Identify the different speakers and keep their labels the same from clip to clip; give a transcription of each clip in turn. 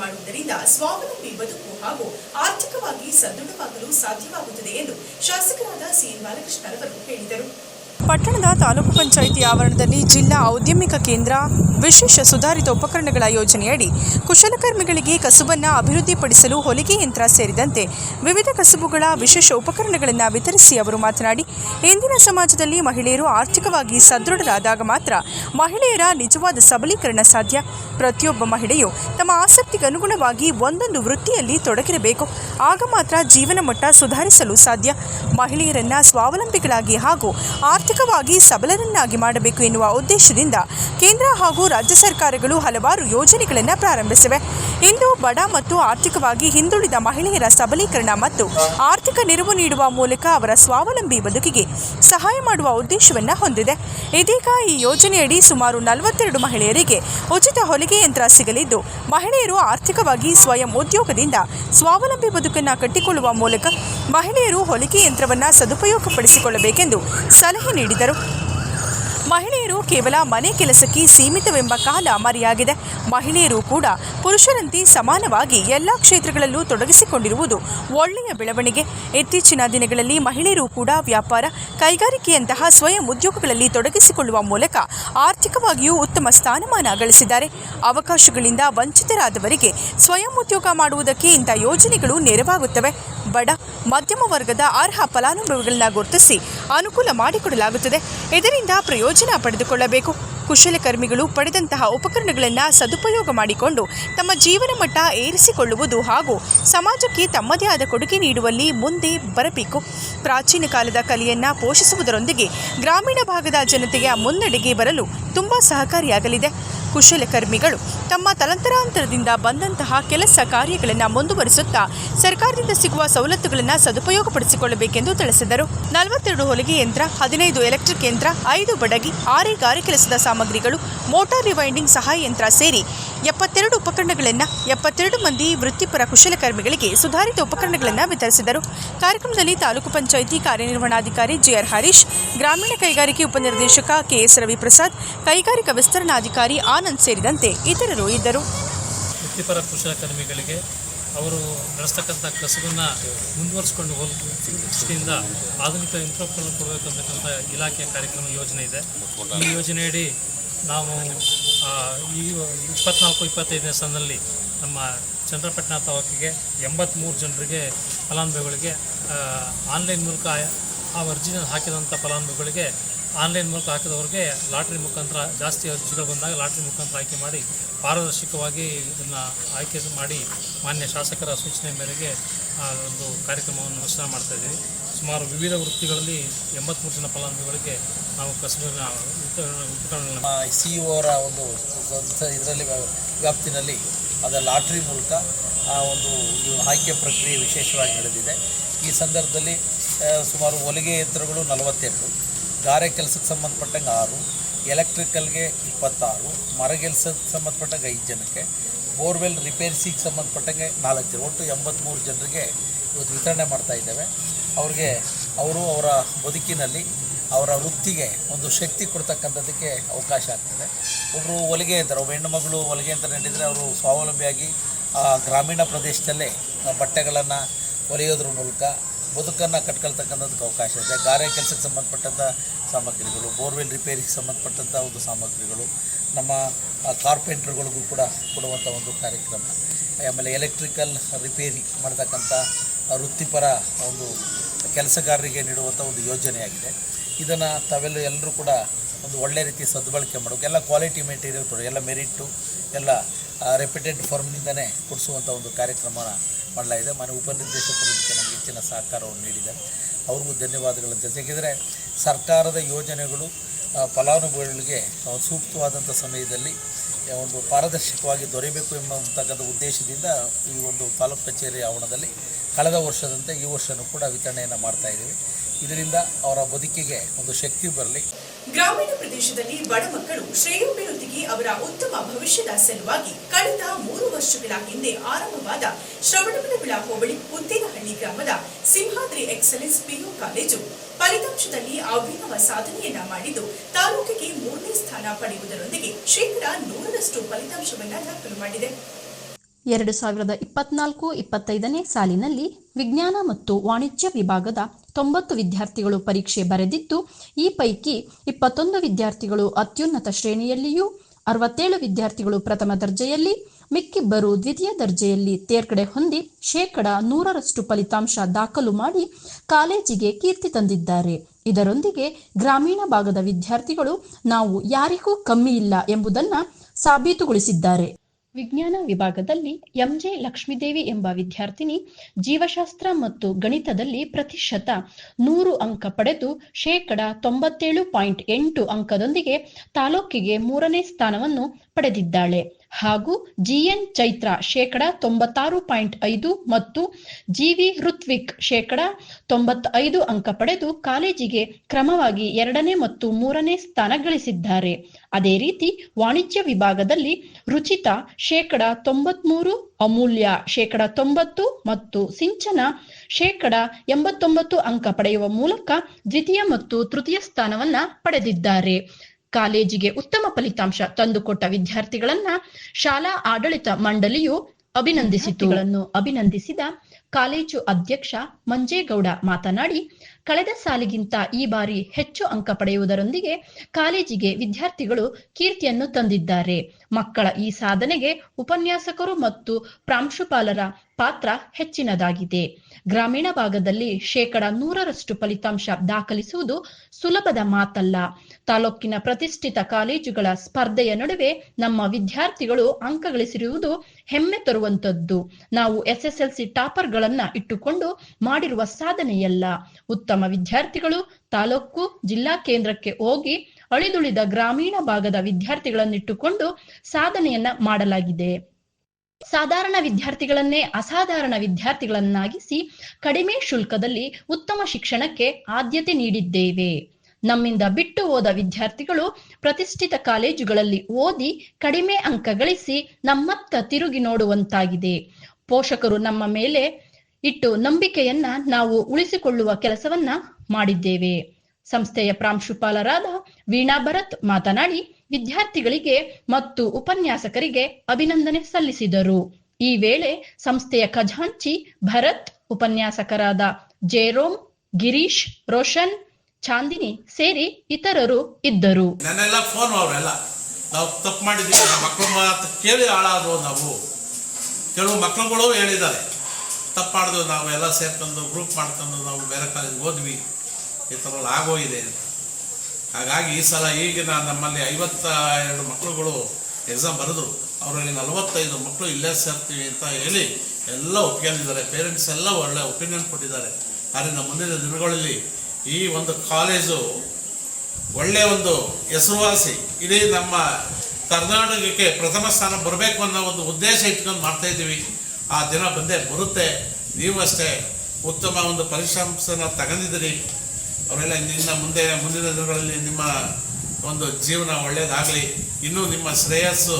Speaker 1: ಮಾಡುವುದರಿಂದ ಸ್ವಾವಲಂಬಿ ಬದುಕು ಹಾಗೂ ಆರ್ಥಿಕವಾಗಿ ಸದೃಢವಾಗಲು ಸಾಧ್ಯವಾಗುತ್ತದೆ ಎಂದು ಶಾಸಕರಾದ ಸಿ ಬಾಲಕೃಷ್ಣರವರು ಹೇಳಿದರು.
Speaker 2: ಪಟ್ಟಣದ ತಾಲೂಕು ಪಂಚಾಯಿತಿ ಆವರಣದಲ್ಲಿ ಜಿಲ್ಲಾ ಔದ್ಯಮಿಕ ಕೇಂದ್ರ ವಿಶೇಷ ಸುಧಾರಿತ ಉಪಕರಣಗಳ ಯೋಜನೆಯಡಿ ಕುಶಲಕರ್ಮಿಗಳಿಗೆ ಕಸುಬನ್ನು ಅಭಿವೃದ್ಧಿಪಡಿಸಲು ಹೊಲಿಗೆ ಯಂತ್ರ ಸೇರಿದಂತೆ ವಿವಿಧ ಕಸುಬುಗಳ ವಿಶೇಷ ಉಪಕರಣಗಳನ್ನು ವಿತರಿಸಿ ಅವರು ಮಾತನಾಡಿ, ಇಂದಿನ ಸಮಾಜದಲ್ಲಿ ಮಹಿಳೆಯರು ಆರ್ಥಿಕವಾಗಿ ಸದೃಢರಾದಾಗ ಮಾತ್ರ ಮಹಿಳೆಯರ ನಿಜವಾದ ಸಬಲೀಕರಣ ಸಾಧ್ಯ. ಪ್ರತಿಯೊಬ್ಬ ಮಹಿಳೆಯು ತಮ್ಮ ಆಸಕ್ತಿಗೆ ಅನುಗುಣವಾಗಿ ಒಂದೊಂದು ವೃತ್ತಿಯಲ್ಲಿ ತೊಡಗಿರಬೇಕು. ಆಗ ಮಾತ್ರ ಜೀವನ ಮಟ್ಟ ಸುಧಾರಿಸಲು ಸಾಧ್ಯ. ಮಹಿಳೆಯರನ್ನ ಸ್ವಾವಲಂಬಿಗಳಾಗಿ ಹಾಗೂ ಆರ್ಥಿಕವಾಗಿ ಸಬಲರನ್ನಾಗಿ ಮಾಡಬೇಕು ಎನ್ನುವ ಉದ್ದೇಶದಿಂದ ಕೇಂದ್ರ ಹಾಗೂ ರಾಜ್ಯ ಸರ್ಕಾರಗಳು ಹಲವಾರು ಯೋಜನೆಗಳನ್ನು ಪ್ರಾರಂಭಿಸಿವೆ. ಇಂದು ಬಡ ಮತ್ತು ಆರ್ಥಿಕವಾಗಿ ಹಿಂದುಳಿದ ಮಹಿಳೆಯರ ಸಬಲೀಕರಣ ಮತ್ತು ಆರ್ಥಿಕ ನೆರವು ನೀಡುವ ಮೂಲಕ ಅವರ ಸ್ವಾವಲಂಬಿ ಬದುಕಿಗೆ ಸಹಾಯ ಮಾಡುವ ಉದ್ದೇಶವನ್ನು ಹೊಂದಿದೆ. ಇದೀಗ ಈ ಯೋಜನೆಯಡಿ ಸುಮಾರು ನಲವತ್ತೆರಡು ಮಹಿಳೆಯರಿಗೆ ಉಚಿತ ಹೊಲಿಗೆ ಯಂತ್ರ ಸಿಗಲಿದ್ದು, ಮಹಿಳೆಯರು ಆರ್ಥಿಕವಾಗಿ ಸ್ವಯಂ ಉದ್ಯೋಗದಿಂದ ಸ್ವಾವಲಂಬಿ ಬದುಕನ್ನು ಕಟ್ಟಿಕೊಳ್ಳುವ ಮೂಲಕ ಮಹಿಳೆಯರು ಹೊಲಿಗೆ ಯಂತ್ರವನ್ನು ಸದುಪಯೋಗಪಡಿಸಿಕೊಳ್ಳಬೇಕೆಂದು ಸಲಹೆ ನೀಡಿದರು. ಮಹಿಳೆಯರು ಕೇವಲ ಮನೆ ಕೆಲಸಕ್ಕೆ ಸೀಮಿತವೆಂಬ ಕಾಲ ಮರೆಯಾಗಿದೆ. ಮಹಿಳೆಯರು ಕೂಡ ಪುರುಷರಂತೆ ಸಮಾನವಾಗಿ ಎಲ್ಲ ಕ್ಷೇತ್ರಗಳಲ್ಲೂ ತೊಡಗಿಸಿಕೊಂಡಿರುವುದು ಒಳ್ಳೆಯ ಬೆಳವಣಿಗೆ. ಇತ್ತೀಚಿನ ದಿನಗಳಲ್ಲಿ ಮಹಿಳೆಯರು ಕೂಡ ವ್ಯಾಪಾರ, ಕೈಗಾರಿಕೆಯಂತಹ ಸ್ವಯಂ ಉದ್ಯೋಗಗಳಲ್ಲಿ ತೊಡಗಿಸಿಕೊಳ್ಳುವ ಮೂಲಕ ಆರ್ಥಿಕವಾಗಿಯೂ ಉತ್ತಮ ಸ್ಥಾನಮಾನ ಗಳಿಸಿದ್ದಾರೆ. ಅವಕಾಶಗಳಿಂದ ವಂಚಿತರಾದವರಿಗೆ ಸ್ವಯಂ ಉದ್ಯೋಗ ಮಾಡುವುದಕ್ಕೆ ಇಂಥ ಯೋಜನೆಗಳು ನೆರವಾಗುತ್ತವೆ. ಬಡ, ಮಧ್ಯಮ ವರ್ಗದ ಅರ್ಹ ಫಲಾನುಭವಿಗಳನ್ನ ಗುರುತಿಸಿ ಅನುಕೂಲ ಮಾಡಿಕೊಡಲಾಗುತ್ತದೆ. ಇದರಿಂದ ಪ್ರಯೋಜನ ಪಡೆದುಕೊಳ್ಳಬೇಕು. ಕುಶಲಕರ್ಮಿಗಳು ಪಡೆದಂತಹ ಉಪಕರಣಗಳನ್ನು ಸದುಪಯೋಗ ಮಾಡಿಕೊಂಡು ತಮ್ಮ ಜೀವನ ಮಟ್ಟ ಏರಿಸಿಕೊಳ್ಳುವುದು ಹಾಗೂ ಸಮಾಜಕ್ಕೆ ತಮ್ಮದೇ ಆದ ಕೊಡುಗೆ ನೀಡುವಲ್ಲಿ ಮುಂದೆ ಬರಬೇಕು. ಪ್ರಾಚೀನ ಕಾಲದ ಕಲೆಯನ್ನು ಪೋಷಿಸುವುದರೊಂದಿಗೆ ಗ್ರಾಮೀಣ ಭಾಗದ ಜನತೆಯ ಮುನ್ನಡೆಗೆ ಬರಲು ತುಂಬ ಸಹಕಾರಿಯಾಗಲಿದೆ. ಕುಶಲಕರ್ಮಿಗಳು ತಮ್ಮ ತಲಂತರಾಂತರದಿಂದ ಬಂದಂತಹ ಕೆಲಸ ಕಾರ್ಯಗಳನ್ನು ಮುಂದುವರಿಸುತ್ತಾ ಸರ್ಕಾರದಿಂದ ಸಿಗುವ ಸವಲತ್ತುಗಳನ್ನು ಸದುಪಯೋಗಪಡಿಸಿಕೊಳ್ಳಬೇಕೆಂದು ತಿಳಿಸಿದರು. ನಲವತ್ತೆರಡು ಹೊಲಿಗೆ ಯಂತ್ರ, ಹದಿನೈದು ಎಲೆಕ್ಟ್ರಿಕ್ ಯಂತ್ರ, ಐದು ಬಡಗಿ, ಆರೇ ಗಾರೆ ಕೆಲಸದ ಸಾಮಗ್ರಿಗಳು, ಮೋಟಾರ್ ರಿವೈಂಡಿಂಗ್ ಸಹಾಯ ಯಂತ್ರ ಸೇರಿ ಎಪ್ಪತ್ತೆರಡು ಉಪಕರಣಗಳನ್ನು ಎಪ್ಪತ್ತೆರಡು ಮಂದಿ ವೃತ್ತಿಪರ ಕುಶಲಕರ್ಮಿಗಳಿಗೆ ಸುಧಾರಿತ ಉಪಕರಣಗಳನ್ನು ವಿತರಿಸಿದರು. ಕಾರ್ಯಕ್ರಮದಲ್ಲಿ ತಾಲೂಕು ಪಂಚಾಯಿತಿ ಕಾರ್ಯನಿರ್ವಹಣಾಧಿಕಾರಿ ಜಿಆರ್ ಹರೀಶ್, ಗ್ರಾಮೀಣ ಕೈಗಾರಿಕೆ ಉಪನಿರ್ದೇಶಕ ಕೆಎಸ್ ರವಿಪ್ರಸಾದ್, ಕೈಗಾರಿಕಾ ವಿಸ್ತರಣಾಧಿಕಾರಿ ಆನಂದ್ ಸೇರಿದಂತೆ ಇತರರು ಇದ್ದರು.
Speaker 3: ವೃತ್ತಿಪರ ಕುಶಲಕರ್ಮಿಗಳಿಗೆ ಅವರು ನಡೆಸ್ತಕ್ಕಂಥ ಕಸಬನ್ನು ಮುಂದುವರಿಸ್ಕೊಂಡು ಹೋಗಿಂದ ದೃಷ್ಟಿಯಿಂದ ಆಧುನಿಕ ಯಂತ್ರೋಪಕರಣ ಕೊಡಬೇಕಂತಕ್ಕಂಥ ಇಲಾಖೆಯ ಕಾರ್ಯಕ್ರಮ ಯೋಜನೆ ಇದೆ. ಈ ಯೋಜನೆಯಡಿ ನಾವು ಈ ಇಪ್ಪತ್ನಾಲ್ಕು, ಇಪ್ಪತ್ತೈದನೇ ಸಾಲಿನಲ್ಲಿ ನಮ್ಮ ಚಂದ್ರಪಟ್ಟಣ ತಾಲೂಕಿಗೆ ಎಂಬತ್ತ್ಮೂರು ಜನರಿಗೆ ಫಲಾನುಭವಿಗಳಿಗೆ ಆನ್ಲೈನ್ ಮೂಲಕ ಆ ಅರ್ಜಿನ ಹಾಕಿದಂಥ ಫಲಾನುಭವಿಗಳಿಗೆ ಆನ್ಲೈನ್ ಮೂಲಕ ಹಾಕಿದವ್ರಿಗೆ ಲಾಟ್ರಿ ಮುಖಾಂತರ ಜಾಸ್ತಿ ಅರ್ಜಿಗಳು ಬಂದಾಗ ಲಾಟ್ರಿ ಮುಖಾಂತರ ಆಯ್ಕೆ ಮಾಡಿ ಪಾರದರ್ಶಕವಾಗಿ ಇದನ್ನು ಆಯ್ಕೆ ಮಾಡಿ ಮಾನ್ಯ ಶಾಸಕರ ಸೂಚನೆ ಮೇರೆಗೆ ಒಂದು ಕಾರ್ಯಕ್ರಮವನ್ನು ಅನುಷ್ಠಾನ ಮಾಡ್ತಾ ಇದ್ದೀವಿ. ಸುಮಾರು ವಿವಿಧ ವೃತ್ತಿಗಳಲ್ಲಿ ಎಂಬತ್ತ್ಮೂರು ಜನ ಫಲಾನುಭವಿಗಳಿಗೆ ನಾವು
Speaker 4: ನಮ್ಮ ಸಿ ಅವರ ಒಂದು ಇದರಲ್ಲಿ ವ್ಯಾಪ್ತಿನಲ್ಲಿ ಅದರ ಲಾಟ್ರಿ ಮೂಲಕ ಒಂದು ಆಯ್ಕೆ ಪ್ರಕ್ರಿಯೆ ವಿಶೇಷವಾಗಿ ನಡೆದಿದೆ. ಈ ಸಂದರ್ಭದಲ್ಲಿ ಸುಮಾರು ಹೊಲಿಗೆ ಯಂತ್ರಗಳು ನಲವತ್ತೆರಡು. ಗಾರೆ ಕೆಲಸಕ್ಕೆ ಸಂಬಂಧಪಟ್ಟಂಗೆ ಆರು, ಎಲೆಕ್ಟ್ರಿಕಲ್ಗೆ ಇಪ್ಪತ್ತಾರು ಮರಗೆಲ್ಸಕ್ಕೆ ಸಂಬಂಧಪಟ್ಟಂಗೆ ಐದು ಜನಕ್ಕೆ, ಬೋರ್ವೆಲ್ ರಿಪೇರ್ಸಿಗೆ ಸಂಬಂಧಪಟ್ಟಂಗೆ ನಾಲ್ಕು ಜನ, ಒಟ್ಟು ಎಂಬತ್ತ್ಮೂರು ಜನರಿಗೆ ಇವತ್ತು ವಿತರಣೆ ಮಾಡ್ತಾ ಇದ್ದೇವೆ. ಅವ್ರಿಗೆ ಅವರು ಅವರ ಬದುಕಿನಲ್ಲಿ ಅವರ ವೃತ್ತಿಗೆ ಒಂದು ಶಕ್ತಿ ಕೊಡ್ತಕ್ಕಂಥದ್ದಕ್ಕೆ ಅವಕಾಶ ಆಗ್ತದೆ. ಒಬ್ಬರು ಹೊಲಿಗೆ ಅಂತಾರೆ, ಒಬ್ಬ ಹೆಣ್ಣು ಮಗಳು ಹೊಲಿಗೆ ಅಂತ ನಡೆದರೆ ಅವರು ಸ್ವಾವಲಂಬಿಯಾಗಿ ಗ್ರಾಮೀಣ ಪ್ರದೇಶದಲ್ಲೇ ಬಟ್ಟೆಗಳನ್ನು ಹೊಲಿಯೋದ್ರ ಮೂಲಕ ಬದುಕನ್ನು ಕಟ್ಕೊಳ್ತಕ್ಕಂಥದ್ದಕ್ಕೆ ಅವಕಾಶ ಇದೆ. ಗಾರೆ ಕೆಲಸಕ್ಕೆ ಸಂಬಂಧಪಟ್ಟಂಥ ಸಾಮಗ್ರಿಗಳು, ಬೋರ್ವೆಲ್ ರಿಪೇರಿಗೆ ಸಂಬಂಧಪಟ್ಟಂಥ ಒಂದು ಸಾಮಗ್ರಿಗಳು, ನಮ್ಮ ಕಾರ್ಪೆಂಟ್ರ್ಗಳಿಗೂ ಕೂಡ ಕೊಡುವಂಥ ಒಂದು ಕಾರ್ಯಕ್ರಮ. ಆಮೇಲೆ ಎಲೆಕ್ಟ್ರಿಕಲ್ ರಿಪೇರಿ ಮಾಡ್ತಕ್ಕಂಥ ವೃತ್ತಿಪರ ಒಂದು ಕೆಲಸಗಾರರಿಗೆ ನೀಡುವಂಥ ಒಂದು ಯೋಜನೆಯಾಗಿದೆ. ಇದನ್ನು ತಾವೆಲ್ಲ ಎಲ್ಲರೂ ಕೂಡ ಒಂದು ಒಳ್ಳೆ ರೀತಿ ಸದ್ಬಳಕೆ ಮಾಡಬೇಕು. ಎಲ್ಲ ಕ್ವಾಲಿಟಿ ಮೆಟೀರಿಯಲ್ ಕೊಡಿ ಎಲ್ಲ ಮೆರಿಟ್ಟು ಎಲ್ಲ ರೆಪ್ಯೂಟೆಡ್ ಫಾರ್ಮ್ನಿಂದನೇ ಕೊಡಿಸುವಂಥ ಒಂದು ಕಾರ್ಯಕ್ರಮನ ಮಾಡಲಾಗಿದೆ. ಮನೆ ಉಪನಿರ್ದೇಶಕರು ಇದಕ್ಕೆ ನಮಗೆ ಹೆಚ್ಚಿನ ಸಹಕಾರವನ್ನು ನೀಡಿದ್ದಾರೆ ಅವ್ರಿಗೂ ಧನ್ಯವಾದಗಳು ಅಂತ ಯಾಕೆಂದರೆ ಸರ್ಕಾರದ ಯೋಜನೆಗಳು ಫಲಾನುಭವಿಗಳಿಗೆ ಸೂಕ್ತವಾದಂಥ ಸಮಯದಲ್ಲಿ ಒಂದು ಪಾರದರ್ಶಕವಾಗಿ ದೊರೆಯಬೇಕು ಎಂಬತಕ್ಕಂಥ ಉದ್ದೇಶದಿಂದ ಈ ಒಂದು ತಾಲೂಕು ಕಚೇರಿ ಆವರಣದಲ್ಲಿ ಕಳೆದ ವರ್ಷದಂತೆ ಈ ವರ್ಷವೂ ಕೂಡ ವಿತರಣೆಯನ್ನು ಮಾಡ್ತಾ ಇದ್ದೀವಿ. ಇದರಿಂದ ಅವರ ಬದುಕಿಗೆ ಒಂದು ಶಕ್ತಿ ಬರಲಿ.
Speaker 1: ಗ್ರಾಮೀಣ ಪ್ರದೇಶದಲ್ಲಿ ಬಡ ಮಕ್ಕಳು ಶ್ರೇಯೋಭಿವೃದ್ಧಿಗೆ ಅವರ ಉತ್ತಮ ಭವಿಷ್ಯದ ಸಲುವಾಗಿ ಕಳೆದ ಮೂರು ವರ್ಷಗಳ ಹಿಂದೆ ಆರಂಭವಾದ ಶ್ರವಣಬೆಳಗೊಳ ಹೋಬಳಿ ಉದ್ದೇನಹಳ್ಳಿ ಗ್ರಾಮದ ಸಿಂಹಾದ್ರಿ ಎಕ್ಸಲೆನ್ಸ್ ಪಿಯು ಕಾಲೇಜು ಫಲಿತಾಂಶದಲ್ಲಿ ಅಭಿನವ ಸಾಧನೆಯನ್ನ ಮಾಡಿದ್ದು ತಾಲೂಕಿಗೆ ಮೂರನೇ ಸ್ಥಾನ ಪಡೆಯುವುದರೊಂದಿಗೆ ಶೇಕಡಾ ನೂರರಷ್ಟು ಫಲಿತಾಂಶವನ್ನ ದಾಖಲು ಮಾಡಿದೆ.
Speaker 5: ಎರಡು ಸಾವಿರದ ಇಪ್ಪತ್ನಾಲ್ಕು ಇಪ್ಪತ್ತೈದನೇ ಸಾಲಿನಲ್ಲಿ ವಿಜ್ಞಾನ ಮತ್ತು ವಾಣಿಜ್ಯ ವಿಭಾಗದ ತೊಂಬತ್ತು ವಿದ್ಯಾರ್ಥಿಗಳು ಪರೀಕ್ಷೆ ಬರೆದಿದ್ದು, ಈ ಪೈಕಿ ಇಪ್ಪತ್ತೊಂದು ವಿದ್ಯಾರ್ಥಿಗಳು ಅತ್ಯುನ್ನತ ಶ್ರೇಣಿಯಲ್ಲಿಯೂ, ಅರವತ್ತೇಳು ವಿದ್ಯಾರ್ಥಿಗಳು ಪ್ರಥಮ ದರ್ಜೆಯಲ್ಲಿ, ಮಿಕ್ಕಿಬ್ಬರು ದ್ವಿತೀಯ ದರ್ಜೆಯಲ್ಲಿ ತೇರ್ಗಡೆ ಹೊಂದಿ ಶೇಕಡ ನೂರರಷ್ಟು ಫಲಿತಾಂಶ ದಾಖಲು ಮಾಡಿ ಕಾಲೇಜಿಗೆ ಕೀರ್ತಿ ತಂದಿದ್ದಾರೆ. ಇದರೊಂದಿಗೆ ಗ್ರಾಮೀಣ ಭಾಗದ ವಿದ್ಯಾರ್ಥಿಗಳು ನಾವು ಯಾರಿಗೂ ಕಮ್ಮಿ ಇಲ್ಲ ಎಂಬುದನ್ನು ಸಾಬೀತುಗೊಳಿಸಿದ್ದಾರೆ. ವಿಜ್ಞಾನ ವಿಭಾಗದಲ್ಲಿ ಎಂಜೆ ಲಕ್ಷ್ಮೀದೇವಿ ಎಂಬ ವಿದ್ಯಾರ್ಥಿನಿ, ಜೀವಶಾಸ್ತ್ರ ಮತ್ತು ಗಣಿತದಲ್ಲಿ ಪ್ರತಿಶತ ನೂರು ಅಂಕ ಪಡೆದು ಶೇಕಡ ತೊಂಬತ್ತೇಳು ಪಾಯಿಂಟ್ ಎಂಟು ಅಂಕದೊಂದಿಗೆ ತಾಲೂಕಿಗೆ ಮೂರನೇ ಸ್ಥಾನವನ್ನು ಪಡೆದಿದ್ದಾಳೆ. ಹಾಗೂ ಜಿಎನ್ ಚೈತ್ರ ಶೇಕಡ ತೊಂಬತ್ತಾರು ಪಾಯಿಂಟ್ ಐದು ಮತ್ತು ಜಿವಿ ಋತ್ವಿಕ್ ಶೇಕಡ ತೊಂಬತ್ತೈದು ಅಂಕ ಪಡೆದು ಕಾಲೇಜಿಗೆ ಕ್ರಮವಾಗಿ ಎರಡನೇ ಮತ್ತು ಮೂರನೇ ಸ್ಥಾನ ಗಳಿಸಿದ್ದಾರೆ. ಅದೇ ರೀತಿ ವಾಣಿಜ್ಯ ವಿಭಾಗದಲ್ಲಿ ರುಚಿತಾ ಶೇಕಡ ತೊಂಬತ್ಮೂರು, ಅಮೂಲ್ಯ ಶೇಕಡ ತೊಂಬತ್ತು ಮತ್ತು ಸಿಂಚನ ಶೇಕಡ ಎಂಬತ್ತೊಂಬತ್ತು ಅಂಕ ಪಡೆಯುವ ಮೂಲಕ ದ್ವಿತೀಯ ಮತ್ತು ತೃತೀಯ ಸ್ಥಾನವನ್ನ ಪಡೆದಿದ್ದಾರೆ. ಕಾಲೇಜಿಗೆ ಉತ್ತಮ ಫಲಿತಾಂಶ ತಂದುಕೊಟ್ಟ ವಿದ್ಯಾರ್ಥಿಗಳನ್ನ ಶಾಲಾ ಆಡಳಿತ ಮಂಡಳಿಯು ಅಭಿನಂದಿಸಿತುಗಳನ್ನು ಅಭಿನಂದಿಸಿದ ಕಾಲೇಜು ಅಧ್ಯಕ್ಷ ಮಂಜೇಗೌಡ ಮಾತನಾಡಿ, ಕಳೆದ ಸಾಲಿಗಿಂತ ಈ ಬಾರಿ ಹೆಚ್ಚು ಅಂಕ ಪಡೆಯುವುದರೊಂದಿಗೆ ಕಾಲೇಜಿಗೆ ವಿದ್ಯಾರ್ಥಿಗಳು ಕೀರ್ತಿಯನ್ನು ತಂದಿದ್ದಾರೆ. ಮಕ್ಕಳ ಈ ಸಾಧನೆಗೆ ಉಪನ್ಯಾಸಕರು ಮತ್ತು ಪ್ರಾಂಶುಪಾಲರ ಪಾತ್ರ ಹೆಚ್ಚಿನದಾಗಿದೆ. ಗ್ರಾಮೀಣ ಭಾಗದಲ್ಲಿ ಶೇಕಡ ನೂರರಷ್ಟು ಫಲಿತಾಂಶ ದಾಖಲಿಸುವುದು ಸುಲಭದ ಮಾತಲ್ಲ. ತಾಲೂಕಿನ ಪ್ರತಿಷ್ಠಿತ ಕಾಲೇಜುಗಳ ಸ್ಪರ್ಧೆಯ ನಡುವೆ ನಮ್ಮ ವಿದ್ಯಾರ್ಥಿಗಳು ಅಂಕ ಗಳಿಸಿರುವುದು ಹೆಮ್ಮೆ ತರುವಂತದ್ದು ನಾವು ಎಸ್ಎಸ್ಎಲ್ಸಿ ಟಾಪರ್ಗಳನ್ನ ಇಟ್ಟುಕೊಂಡು ಮಾಡಿರುವ ಸಾಧನೆಯಲ್ಲ. ಉತ್ತಮ ವಿದ್ಯಾರ್ಥಿಗಳು ತಾಲೂಕು ಜಿಲ್ಲಾ ಕೇಂದ್ರಕ್ಕೆ ಹೋಗಿ ಅಳಿದುಳಿದ ಗ್ರಾಮೀಣ ಭಾಗದ ವಿದ್ಯಾರ್ಥಿಗಳನ್ನಿಟ್ಟುಕೊಂಡು ಸಾಧನೆಯನ್ನ ಮಾಡಲಾಗಿದೆ. ಸಾಧಾರಣ ವಿದ್ಯಾರ್ಥಿಗಳನ್ನೇ ಅಸಾಧಾರಣ ವಿದ್ಯಾರ್ಥಿಗಳನ್ನಾಗಿಸಿ ಕಡಿಮೆ ಶುಲ್ಕದಲ್ಲಿ ಉತ್ತಮ ಶಿಕ್ಷಣಕ್ಕೆ ಆದ್ಯತೆ ನೀಡಿದ್ದೇವೆ. ನಮ್ಮಿಂದ ಬಿಟ್ಟು ಹೋದ ವಿದ್ಯಾರ್ಥಿಗಳು ಪ್ರತಿಷ್ಠಿತ ಕಾಲೇಜುಗಳಲ್ಲಿ ಓದಿ ಕಡಿಮೆ ಅಂಕ ಗಳಿಸಿ ನಮ್ಮತ್ತ ತಿರುಗಿ ನೋಡುವಂತಾಗಿದೆ. ಪೋಷಕರು ನಮ್ಮ ಮೇಲೆ ಇಟ್ಟು ನಂಬಿಕೆಯನ್ನ ನಾವು ಉಳಿಸಿಕೊಳ್ಳುವ ಕೆಲಸವನ್ನ ಮಾಡಿದ್ದೇವೆ. ಸಂಸ್ಥೆಯ ಪ್ರಾಂಶುಪಾಲರಾದ ವೀಣಾ ಭರತ್ ಮಾತನಾಡಿ ವಿದ್ಯಾರ್ಥಿಗಳಿಗೆ ಮತ್ತು ಉಪನ್ಯಾಸಕರಿಗೆ ಅಭಿನಂದನೆ ಸಲ್ಲಿಸಿದರು. ಈ ವೇಳೆ ಸಂಸ್ಥೆಯ ಖಜಾಂಚಿ ಭರತ್, ಉಪನ್ಯಾಸಕರಾದ ಜೇರೋಮ್, ಗಿರೀಶ್, ರೋಷನ್, ಚಾಂದಿನಿ ಸೇರಿ ಇತರರು ಇದ್ದರು.
Speaker 6: ನನ್ನೆಲ್ಲ ಫೋನ್ ಅವರೆಲ್ಲ. ನಾವು ತಪ್ಪು ಮಾಡಿದೀವಿ ಮಕ್ಕಳು ಮಾತು ಕೇಳಿ ಹಾಳಾದ್ರು ನಾವು. ಕೆಲವು ಮಕ್ಕಳುಗಳು ಹೇಳಿದ್ದಾರೆ. ತಪ್ಪು ನಾವು ಎಲ್ಲ ಸೇರ್ಕೊಂಡು ಗ್ರೂಪ್ ಮಾಡ್ಕೊಂಡು ನಾವು ಬೇರೆ ಕಾಲೇಜ್ಗೆ ಹೋದ್ವಿ. ಈ ಥರ ಆಗೋಗಿದೆ ಅಂತ. ಹಾಗಾಗಿ ಈ ಸಲ ಈಗಿನ ನಮ್ಮಲ್ಲಿ ಐವತ್ತ ಎರಡು ಮಕ್ಕಳುಗಳು ಎಕ್ಸಾಮ್ ಬರೆದ್ರು. ಅವರಲ್ಲಿ ನಲವತ್ತೈದು ಮಕ್ಕಳು ಇಲ್ಲೇ ಸೇರ್ತೀವಿ ಅಂತ ಹೇಳಿ ಎಲ್ಲ ಒಪ್ಕೊಂಡಿದ್ದಾರೆ ಪೇರೆಂಟ್ಸ್ ಎಲ್ಲ ಒಳ್ಳೆ ಒಪಿನಿಯನ್ ಕೊಟ್ಟಿದ್ದಾರೆ. ಆದ್ದರಿಂದ ಮುಂದಿನ ದಿನಗಳಲ್ಲಿ ಈ ಒಂದು ಕಾಲೇಜು ಒಳ್ಳೆಯ ಒಂದು ಹೆಸರುವಾಸಿ, ಇಡೀ ನಮ್ಮ ಕರ್ನಾಟಕಕ್ಕೆ ಪ್ರಥಮ ಸ್ಥಾನ ಬರಬೇಕು ಅನ್ನೋ ಒಂದು ಉದ್ದೇಶ ಇಟ್ಕೊಂಡು ಮಾಡ್ತಾ ಇದ್ದೀವಿ. ಆ ದಿನ ಬಂದೇ ಬರುತ್ತೆ. ನೀವು ಉತ್ತಮ ಒಂದು ಫಲಿತಾಂಶನ ತಗೊಂಡಿದ್ದೀರಿ. ಅವರೆಲ್ಲ ನಿನ್ನ ಮುಂದೆ, ಮುಂದಿನ ದಿನಗಳಲ್ಲಿ ನಿಮ್ಮ ಒಂದು ಜೀವನ ಒಳ್ಳೆಯದಾಗಲಿ ಇನ್ನೂ ನಿಮ್ಮ ಶ್ರೇಯಸ್ಸು,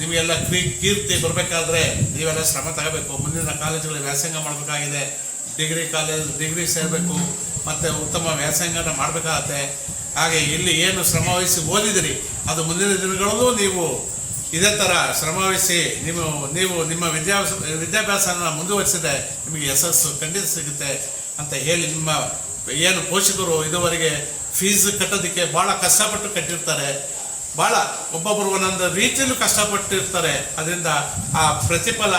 Speaker 6: ನಿಮಗೆಲ್ಲ ಕ್ರೀ ಕೀರ್ತಿ ಬರಬೇಕಾದ್ರೆ ನೀವೆಲ್ಲ ಶ್ರಮ ತಗೋಬೇಕು. ಮುಂದಿನ ಕಾಲೇಜುಗಳಲ್ಲಿ ವ್ಯಾಸಂಗ ಮಾಡಬೇಕಾಗಿದೆ. ಡಿಗ್ರಿ ಕಾಲೇಜ್, ಡಿಗ್ರಿ ಸೇರಬೇಕು. ಮತ್ತು ಉತ್ತಮ ವ್ಯಾಸಂಗನ ಮಾಡಬೇಕಾಗತ್ತೆ. ಹಾಗೆ ಇಲ್ಲಿ ಏನು ಶ್ರಮವಹಿಸಿ ಓದಿದಿರಿ, ಅದು ಮುಂದಿನ ದಿನಗಳಲ್ಲೂ ನೀವು ಇದೇ ಥರ ಶ್ರಮವಹಿಸಿ ನೀವು ನೀವು ನಿಮ್ಮ ವಿದ್ಯಾಭ್ಯಾಸ, ವಿದ್ಯಾಭ್ಯಾಸನ ಮುಂದುವರಿಸಿದೆ ನಿಮಗೆ ಯಶಸ್ಸು ಖಂಡಿತ ಸಿಗುತ್ತೆ ಅಂತ ಹೇಳಿ ನಿಮ್ಮ ಏನು ಪೋಷಕರು ಇದುವರೆಗೆ ಫೀಸ್ ಕಟ್ಟೋದಕ್ಕೆ ಭಾಳ ಕಷ್ಟಪಟ್ಟು ಕಟ್ಟಿರ್ತಾರೆ. ಭಾಳ ಒಬ್ಬೊಬ್ಬರು ಒಂದೊಂದು ರೀತಿಯಲ್ಲೂ ಕಷ್ಟಪಟ್ಟಿರ್ತಾರೆ. ಅದರಿಂದ ಆ ಪ್ರತಿಫಲ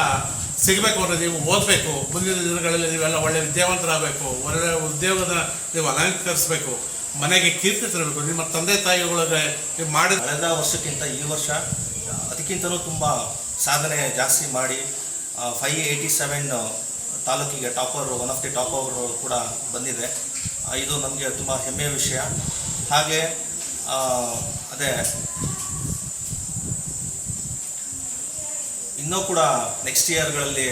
Speaker 6: ಸಿಗಬೇಕು ಅಂದರೆ ನೀವು ಓದಬೇಕು. ಮುಂದಿನ ದಿನಗಳಲ್ಲಿ ನೀವೆಲ್ಲ ಒಳ್ಳೆಯ ವಿದ್ಯಾವಂತರಾಗಬೇಕು. ಒಳ್ಳೆ ಉದ್ಯೋಗದ ನೀವು ಅಲಂಕರಿಸಬೇಕು. ಮನೆಗೆ ಕೀರ್ತಿ ತರಬೇಕು. ನಿಮ್ಮ ತಂದೆ ತಾಯಿಗಳಿಗೆ ನೀವು ಮಾಡಿದ
Speaker 7: ಕಳೆದ ವರ್ಷಕ್ಕಿಂತ ಈ ವರ್ಷ ಅದಕ್ಕಿಂತಲೂ ತುಂಬ ಸಾಧನೆ ಜಾಸ್ತಿ ಮಾಡಿ ಫೈವ್ ಏಯ್ಟಿ ಸೆವೆನ್ ತಾಲೂಕಿಗೆ topper one of the topper ಕೂಡ ಬಂದಿದೆ. ಇದು ನಮಗೆ ತುಂಬ ಹೆಮ್ಮೆಯ ವಿಷಯ. ಹಾಗೆ ಅದೇ, ಇನ್ನೂ ಕೂಡ ನೆಕ್ಸ್ಟ್ ಇಯರ್ಗಳಲ್ಲಿ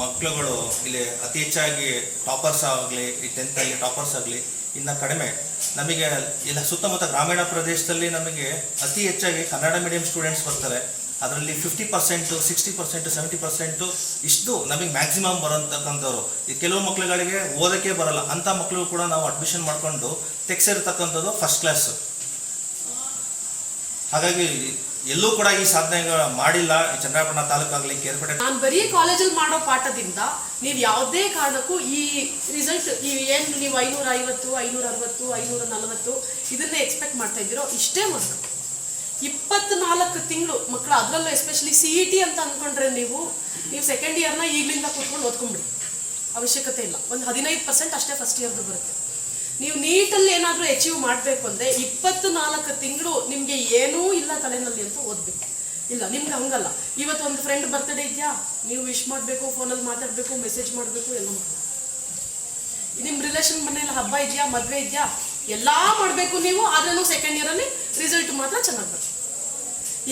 Speaker 7: ಮಕ್ಕಳುಗಳು ಇಲ್ಲಿ ಅತಿ ಹೆಚ್ಚಾಗಿ ಟಾಪರ್ಸ್ ಆಗಲಿ, ಈ ಟೆಂತಲ್ಲಿ ಟಾಪರ್ಸ್ ಆಗಲಿ, ಇನ್ನು ಕಡಿಮೆ. ನಮಗೆ, ಇಲ್ಲ ಸುತ್ತಮುತ್ತ ಗ್ರಾಮೀಣ ಪ್ರದೇಶದಲ್ಲಿ ನಮಗೆ ಅತಿ ಹೆಚ್ಚಾಗಿ ಕನ್ನಡ ಮೀಡಿಯಂ ಸ್ಟೂಡೆಂಟ್ಸ್ ಬರ್ತಾರೆ. ಅದರಲ್ಲಿ fifty percent sixty percent seventy percent ಇಷ್ಟು ನಮಗೆ ಮ್ಯಾಕ್ಸಿಮಮ್ ಬರೋಂಥಕ್ಕಂಥವ್ರು ಈ ಕೆಲವು ಮಕ್ಕಳುಗಳಿಗೆ ಓದೋಕ್ಕೆ ಬರಲ್ಲ. ಅಂಥ ಮಕ್ಕಳು ಕೂಡ ನಾವು ಅಡ್ಮಿಷನ್ ಮಾಡಿಕೊಂಡು ತೆಗ್ಸಿರ್ತಕ್ಕಂಥದ್ದು ಫಸ್ಟ್ ಕ್ಲಾಸ್ ಹಾಗಾಗಿ ಎಲ್ಲೂ ಕೂಡ ಈ ಸಾಧನೆ ಮಾಡಿಲ್ಲ. ಚಂದ್ರಾಪಟ್ಟಣ ತಾಲೂಕಾಗಲಿ ಕೇರ್ಪಡೆ
Speaker 8: ನಾನು ಬರೀ ಕಾಲೇಜಲ್ಲಿ ಮಾಡೋ ಪಾಠದಿಂದ ನೀವು ಯಾವುದೇ ಕಾರಣಕ್ಕೂ ಈ ರಿಸಲ್ಟ್ ನೀವು ಏನು ನೀವು ಐನೂರ ಐವತ್ತು ಐನೂರ ಅರವತ್ತು ಐನೂರ ನಲವತ್ತು ಇದನ್ನೇ ಎಕ್ಸ್ಪೆಕ್ಟ್ ಮಾಡ್ತಾ ಇದ್ದೀರೋ ಇಷ್ಟೇ ಮಾರ್ಕ್ ಇಪ್ಪತ್ನಾಲ್ಕು ತಿಂಗಳು ಮಕ್ಕಳು ಅದರಲ್ಲೂ ಎಸ್ಪೆಷಲಿ ಸಿ ಇ ಟಿ ಅಂತ ಅಂದ್ಕೊಂಡ್ರೆ ನೀವು ನೀವು ಸೆಕೆಂಡ್ ಇಯರ್ನ ಈಗಲಿಂದ ಕೂತ್ಕೊಂಡು ಓದ್ಕೊಂಡ್ಬಿಡಿ ಅವಶ್ಯಕತೆ ಇಲ್ಲ. ಒಂದು ಹದಿನೈದು ಪರ್ಸೆಂಟ್ ಅಷ್ಟೇ ಫಸ್ಟ್ ಇಯರ್ದು ಬರುತ್ತೆ. ನೀವು ನೀಟಲ್ಲಿ ಏನಾದರೂ ಅಚೀವ್ ಮಾಡಬೇಕು ಅಂದರೆ ಇಪ್ಪತ್ನಾಲ್ಕು ತಿಂಗಳು ನಿಮಗೆ ಏನೂ ಇಲ್ಲ ತಲೆನಲ್ಲಿ ಅಂತ ಓದಬೇಕು. ಇಲ್ಲ, ನಿಮ್ಗೆ ಹಂಗಲ್ಲ. ಇವತ್ತು ಒಂದು ಫ್ರೆಂಡ್ ಬರ್ತಡೇ ಇದೆಯಾ? ನೀವು ವಿಶ್ ಮಾಡಬೇಕು ಫೋನಲ್ಲಿ ಮಾತಾಡಬೇಕು ಮೆಸೇಜ್ ಮಾಡಬೇಕು, ಎಲ್ಲ ಮಾಡಬೇಕು. ನಿಮ್ಮ ರಿಲೇಷನ್ ಮನೇಲಿ ಹಬ್ಬ ಇದೆಯಾ, ಮದುವೆ ಇದೆಯಾ? ಎಲ್ಲ ಮಾಡಬೇಕು ನೀವು ಆದ್ರೂ ಸೆಕೆಂಡ್ ಇಯರಲ್ಲಿ ರಿಸಲ್ಟ್ ಮಾತ್ರ ಚೆನ್ನಾಗಿ ಬರುತ್ತೆ.